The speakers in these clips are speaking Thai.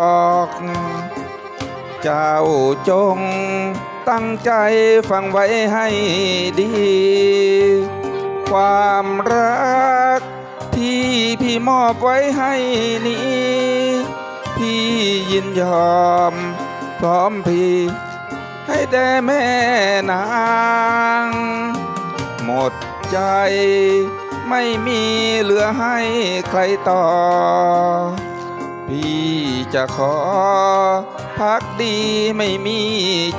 ออกเจ้าจงตั้งใจฟังไว้ให้ดี ความรักที่พี่มอบไว้ให้นี้ พี่ยินยอม พร้อมพี่ให้แด่แม่นาง หมดใจไม่มีเหลือให้ใครต่อ จะขอพักดีไม่มี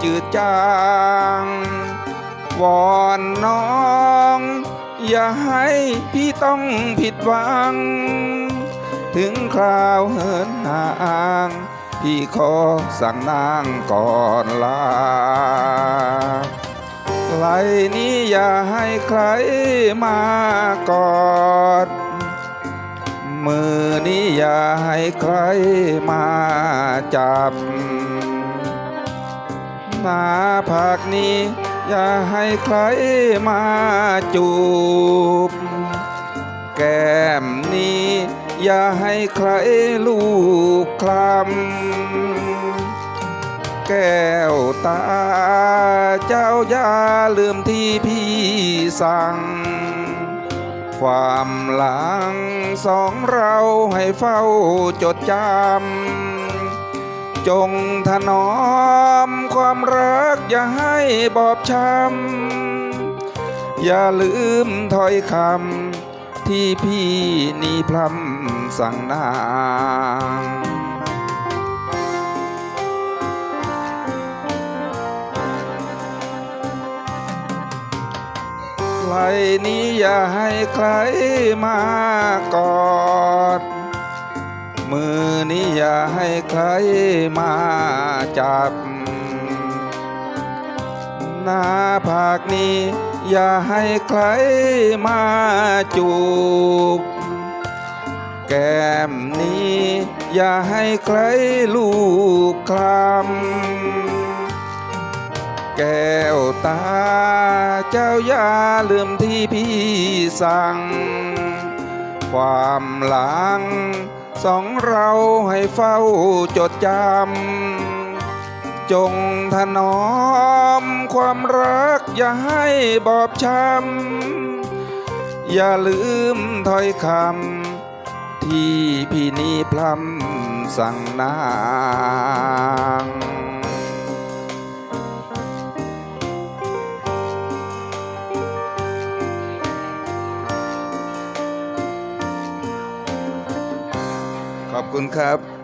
จืดจาง วอนน้อง อย่าให้พี่ต้องผิดหวัง ถึงคราวเหินห่างพี่ขอสั่งนางก่อนลาไหลนี้อย่าให้ใครมากอดมือ นี้อย่าให้ใครมาจับนาผากนี้ อย่าให้ใครมาจูบ แก้มนี้ อย่าให้ใครลูบคลำแก้วตาเจ้าอย่าลืมที่พี่สั่ง ความหลังสองเราให้เฝ้าจดจำ จงถนอมความรักอย่าให้บอบช้ำ อย่าลืมถ้อยคำที่พี่นี่พรำสั่งนาง ไหลนี้อย่าให้ใครมากอด มือนี้อย่าให้ใครมาจับ หน้าผากนี้อย่าให้ใครมาจูบ แก้มนี้อย่าให้ใครลูบคลำ แก้วตา เจ้าอย่าลืมที่พี่สั่ง ความหลังสองเราให้เฝ้าจดจำ จงถนอมความรักอย่าให้บอบช้ำ อย่าลืมถ้อยคำที่พี่นี้พร่ำสั่งนาง คุณครับ